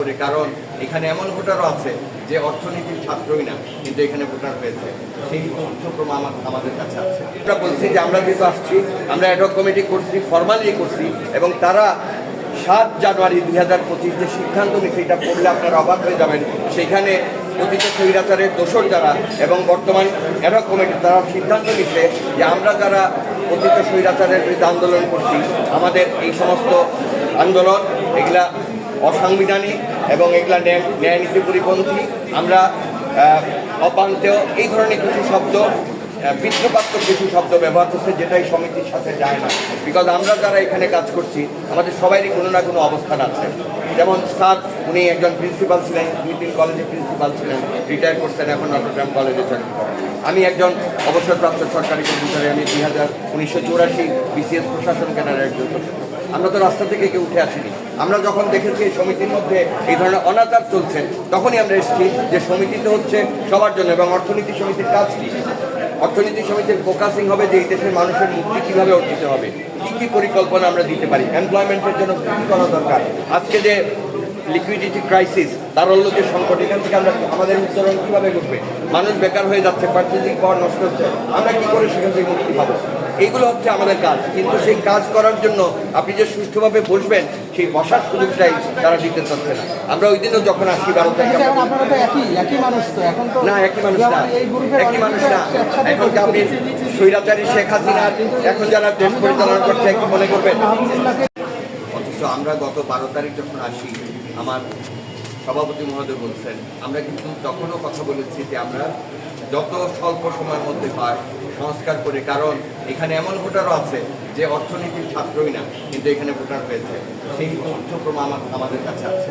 করে, কারণ এখানে এমন ভোটারও আছে যে অর্থনীতির ছাত্রই না, কিন্তু এখানে ভোটার হয়েছে। সেই তথ্য প্রমাণ আমাদের কাছে আছে। আমরা বলছি যে আমরা যেহেতু আসছি, আমরা অ্যাডক কমিটি করছি ফর্মালি করছি, এবং তারা সাত জানুয়ারি দুই হাজার পঁচিশ যে সিদ্ধান্ত এটা পড়লে আপনারা অবাক হয়ে যাবেন। সেখানে অতীত স্বৈরাচারের দোষর যারা এবং বর্তমান অ্যাডক কমিটি, তারা সিদ্ধান্ত নিচ্ছে যে আমরা যারা অতীত স্বৈরাচারের বিরুদ্ধে আন্দোলন করছি, আমাদের এই সমস্ত আন্দোলন, এগুলা অসাংবিধানিক এবং এগুলা ন্যায় ন্যায় নীতি পরিপন্থী আমরা আহ, অপান্তেয় এই ধরনের কিছু শব্দ বিদ্রুপাত্মক কিছু শব্দ ব্যবহার করছে যেটাই সমিতির সাথে যায় না। বিকজ আমরা যারা এখানে কাজ করছি আমাদের সবারই কোনো না কোনো অবস্থান আছে। যেমন স্যার উনি একজন প্রিন্সিপাল ছিলেন দুই তিন কলেজের প্রিন্সিপাল ছিলেন রিটায়ার করছেন এখন নটরগ্রাম কলেজে চাকরি করেন। আমি একজন অবসরপ্রাপ্ত সরকারি কর্মচারী আমি দুই হাজার উনিশশো চৌরাশি বিসিএস প্রশাসন কেনার একজন। আমরা তো রাস্তা থেকে কেউ উঠে আসিনি। আমরা যখন দেখেছি এই সমিতির মধ্যে এই ধরনের অনাচার চলছে, তখনই আমরা এসেছি যে সমিতিতে হচ্ছে সবার জন্য এবং অর্থনীতি সমিতির কাজ কি? অর্থনীতি সমিতির ফোকাসিং হবে যে এই দেশের মানুষের মুক্তি কীভাবে অর্জিত হবে, কী কী পরিকল্পনা আমরা দিতে পারি এমপ্লয়মেন্টের জন্য কী কী করা দরকার? আজকে যে লিকুইডিটি ক্রাইসিস তারল্য যে সংকট, এখান থেকে আমরা আমাদের উত্তরণ কীভাবে ঘটবে? মানুষ বেকার হয়ে যাচ্ছে পার্চেজিং পাওয়ার নষ্ট হচ্ছে, আমরা কী করে সেখান থেকে মুক্তি পাবো? এইগুলো হচ্ছে আমাদের কাজ। কিন্তু সেই কাজ করার জন্য আপনি যে সুষ্ঠুভাবে বসবেন সেই বসার সুযোগটাই তারা দিতে চাচ্ছে না। আমরা ওই দিনও যখন আসি বারো তারিখ কিন্তু এখন আমরা- আপনারা তো একই একই মানুষ তো এখন তো না একই মানুষ না একই মানুষ না। এখন আপনি স্বৈরাচারী শেখ হাসিনার এখন যারা দেশ পরিচালনা করছে কি মনে করবেন? অথচ আমরা গত বারো তারিখ যখন আসি আমার সভাপতি মহোদয় বলছেন আমরা কিন্তু তখনও কথা বলেছি যে আমরা যত স্বল্প সময়ের মধ্যে হয় সংস্কার করে কারণ এখানে এমন ভোটারও আছে যে অর্থনীতির ছাত্রই না, কিন্তু এখানে ভোটার হয়েছে। সেই তথ্য প্রমাণ আমাদের কাছে আছে।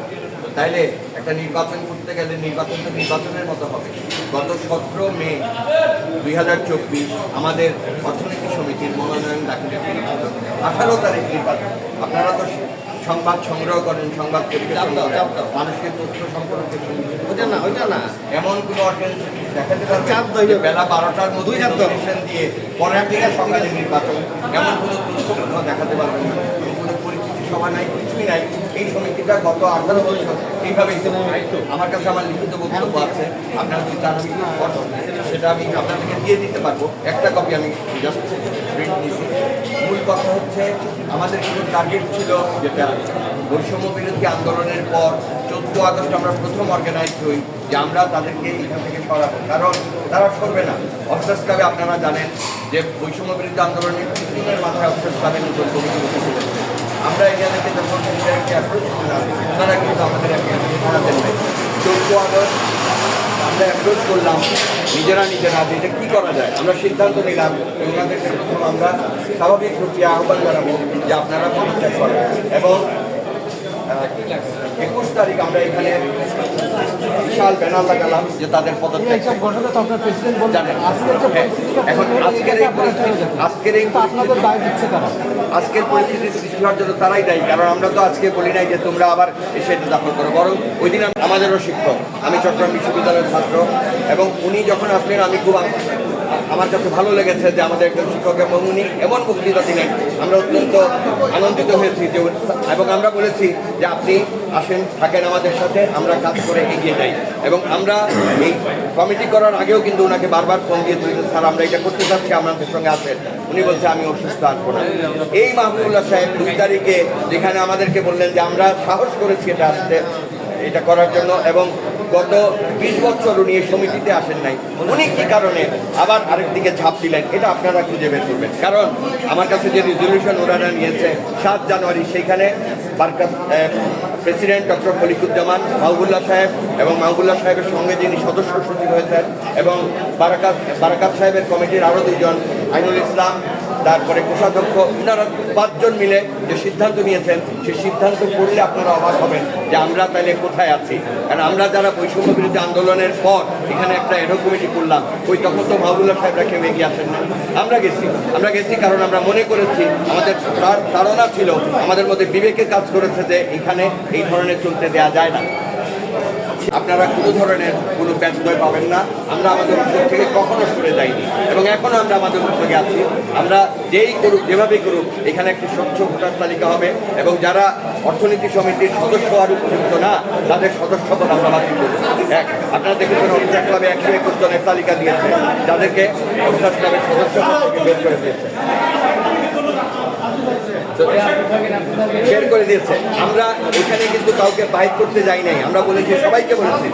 তাইলে একটা নির্বাচন করতে গেলে নির্বাচন তো নির্বাচনের মতো হবে। গত সতেরো মে দুই হাজার চব্বিশ আমাদের অর্থনীতি সমিতির মনোনয়ন দাখিলের আঠারো তারিখ নির্বাচন। আপনারা তো সংবাদ সংগ্রহ করেন সংবাদ মানুষকে তথ্য সম্পর্কে ওইটা না ওইটা না। এমন কোনো অর্গানাইজেশন দেখাতে চাপ পারবে বেলা বারোটার মধ্যে দিয়ে পরের দিকে সকালে নির্বাচন এমন কোনো তথ্য দেখাতে পারবেন না। সভা নাই, কিছুই নাই। এই সমিতিটা গত আঠারো বছর এইভাবেই চলছে। আমার কাছে আমার লিখিত বক্তব্য আছে, আপনার চার মিনিট সেটা আমি আপনাদেরকে দিয়ে দিতে পারব। একটা কপি আমি মূল কথা হচ্ছে, আমাদের কিন্তু টার্গেট ছিল যেটা বৈষম্য বিরোধী আন্দোলনের পর চোদ্দ আগস্ট আমরা প্রথম অর্গানাইজ হই যে আমরা তাদেরকে এখান থেকে সরাবো। কারণ তারা সরবে না। অফিসার্স ক্লাবে আপনারা জানেন যে বৈষম্য বিরোধী আন্দোলনের মাথায় অফিসার্স ক্লাবের নতুন কমিটি আমরা এখানে যখন সেটাকে অ্যাপ্রোচ করলাম ওনারা কিন্তু আমাদের হারাতেন নাই চোদ্দ আগস্ট আমরা অ্যাপ্রোচ করলাম, নিজেরা নিজেরা যে এটা কী করা যায়, আমরা সিদ্ধান্ত নিলাম আমরা স্বাভাবিক প্রক্রিয়া আহ্বান জানাব যে আপনারা পরিত্যাগ করেন। এবং একুশ তারিখ আমরা এখানে বিশাল ব্যানার লাগালাম যে তাদের হ্যাঁ, আজকের এই পরিস্থিতি আজকের পরিস্থিতি সৃষ্টি হওয়ার জন্য তারাই দায়ী কারণ আমরা তো আজকে বলি নাই যে তোমরা আবার এসে দখল করো। বরং ওই দিন আম- আমাদেরও শিক্ষক আমি চট্টগ্রাম বিশ্ববিদ্যালয়ের ছাত্র এবং উনি যখন আসলেন আমি খুব আমার কাছে ভালো লেগেছে যে আমাদের একজন শিক্ষক এবং উনি এমন বক্তৃতা দিলেন। আমরা অত্যন্ত আনন্দিত হয়েছি যে এবং আমরা বলেছি যে আপনি আসেন, থাকেন আমাদের সাথে, আমরা কাজ করে এগিয়ে যাই। এবং আমরা এই কমিটি করার আগেও কিন্তু ওনাকে বারবার ফোন দিয়েছি যে, স্যার, আমরা এটা করতে চাচ্ছি আপনাদের সঙ্গে আসেন উনি বলছে, আমি অসুস্থ আসব না। এই মাহবুবুল্লাহ সাহেব দুই তারিখে যেখানে আমাদেরকে বললেন যে, আমরা সাহস করেছি এটা আসতে, এটা করার জন্য এবং গত বিশ বছর উনি এই সমিতিতে আসেন নাই। উনি কি কারণে আবার আরেকদিকে ঝাঁপ দিলেন? এটা আপনারা খুঁজে বের করবেন। কারণ আমার কাছে যে রিজলিউশন ওনারা নিয়েছে, সাত জানুয়ারি, সেইখানে প্রেসিডেন্ট ডক্টর ফলিকুজ্জামান মাহবুল্লাহ সাহেব এবং মাহবুল্লাহ সাহেবের সঙ্গে যিনি সদস্য সচিব হয়েছেন এবং বারাকাত বারাকাত সাহেবের কমিটির আরও দুজন আইনুল ইসলাম তারপরে কোষাধ্যক্ষ ওনারা পাঁচজন মিলে যে সিদ্ধান্ত নিয়েছেন, সেই সিদ্ধান্ত পড়লে আপনারা অবাক হবেন যে আমরা তাহলে কোথায় আছি। কারণ আমরা যারা বৈষম্য বিরোধী আন্দোলনের পর এখানে একটা এডো কমিটি করলাম, ওই তখন তো মাহবুল্লাহ সাহেবরা কেউ এগিয়ে আসেন না। আমরা গেছি। আমরা গেছি কারণ আমরা মনে করেছি আমাদের ধারণা ছিল, আমাদের মধ্যে বিবেকে কাজ করেছে যে এখানে এই ধরনের চলতে দেওয়া যায় না। আপনারা কোনো ধরনের কোনো ব্যত্যয় পাবেন না। আমরা আমাদের উদ্যোগ থেকে কখনো সরে যাইনি। এবং এখনও আমরা আমাদের উদ্যোগে আছি। আমরা যেই করুক যেভাবেই করুক, এখানে একটি স্বচ্ছ ভোটার তালিকা হবে এবং যারা অর্থনীতি সমিতির সদস্য হওয়ার উপযুক্ত না, তাদের সদস্যপদ আমরা বাতিল করব। এক, আপনারা দেখেছেন অফিসার ক্লাবে একশো একুশ জনের তালিকা দিয়েছে। যাদেরকে অফিসার ক্লাবের সদস্য বের করে দিয়েছে। শেয়ার করে দিয়েছে। আমরা এখানে কিন্তু কাউকে বাইক করতে যাই নাই। আমরা বলেছি, সবাইকে বলেছি।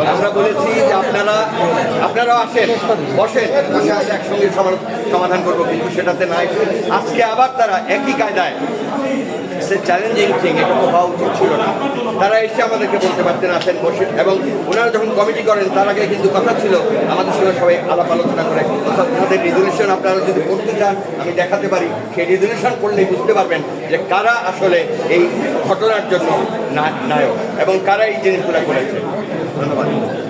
আমরা বলেছি যে আপনারা, আপনারাও আসেন, বসেন। বসে আসে একসঙ্গে সমাধান- করব, কিন্তু সেটাতে নাই। আজকে আবার তারা একই কায়দায় সে চ্যালেঞ্জিং থিং এটা হওয়া উচিত ছিল না। তারা এসে আমাদেরকে বলতে পারতেন, আসেন বসে এবং ওনারা যখন কমিটি করেন, তার আগে কিন্তু কথা ছিল, আমাদের সঙ্গে সবাই আলাপ আলোচনা করে। অর্থাৎ ওনাদের রেজলিউশন আপনারা যদি পড়তে চান, আমি দেখাতে পারি। সেই রেজলিউশন পড়লেই বুঝতে পারবেন যে কারা আসলে এই ঘটনার জন্য নায়ক এবং কারা এই জিনিসগুলো করেছে। എന്ന് പറയുന്നത്.